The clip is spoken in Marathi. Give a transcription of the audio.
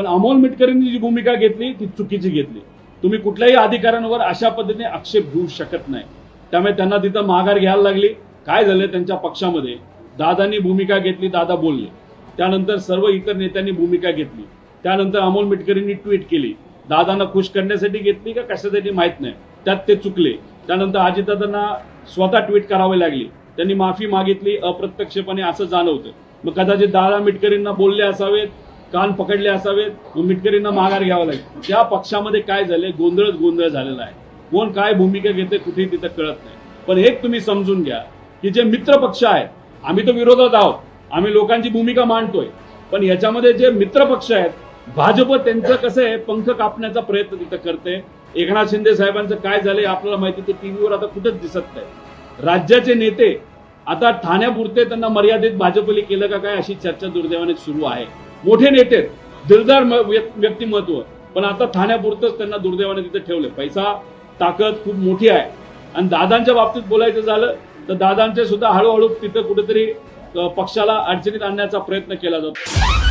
पण अमोल मिटकरींनी जी भूमिका घेतली ती चुकीची घेतली. तुम्ही कुठल्याही अधिकाऱ्यांवर अशा पद्धतीने आक्षेप घेऊ शकत नाही. त्यामुळे त्यांना तिथं माघार घ्यायला लागली. काय झालं त्यांच्या पक्षामध्ये? दादांनी भूमिका घेतली दादा बोलले. त्यानंतर सर्व इतर नेत्यांनी भूमिका घेतली. त्यानंतर अमोल मिटकरींनी ट्विट केली. दादांना खुश करण्यासाठी घेतली का कशासाठी माहीत नाही. त्यात ते चुकले. त्यानंतर अजितदादांना स्वतः ट्विट करावे लागली. त्यांनी माफी मागितली अप्रत्यक्षपणे असं जाणवतं. मग कदाचित दादा मिटकरींना बोलले असावेत? कान पकडले असावेत मग मिटकरींना माघार घ्यावं लागेल. त्या पक्षामध्ये काय झाले? गोंधळच गोंधळ झालेला आहे. कोण काय भूमिका घेते कुठेही तिथं कळत नाही. पण एक तुम्ही समजून घ्या की जे मित्र पक्ष आहेत आम्ही तर विरोधात आहोत. आम्ही लोकांची भूमिका मांडतोय. पण याच्यामध्ये जे मित्र पक्ष आहेत भाजप त्यांचं कसं आहे पंख कापण्याचा प्रयत्न तिथं करते. एकनाथ शिंदे साहेबांचं काय झालंय आपल्याला माहिती ते टीव्हीवर आता कुठंच दिसत नाही. राज्याचे नेते आता ठाण्यापुरते त्यांना मर्यादित भाजपली केलं का काय अशी चर्चा दुर्दैवाने सुरू आहे. मोठे नेते दिलदार व्यक्तिमत्व. पण आता ठाण्यापुरतंच त्यांना दुर्दैवाने तिथे ठेवले पैसा ताकद खूप मोठी आहे. आणि दादांच्या बाबतीत बोलायचं झालं तर दादांचे सुद्धा हळूहळू तिथं कुठेतरी पक्षाला अडचणीत आणण्याचा प्रयत्न केला जातो.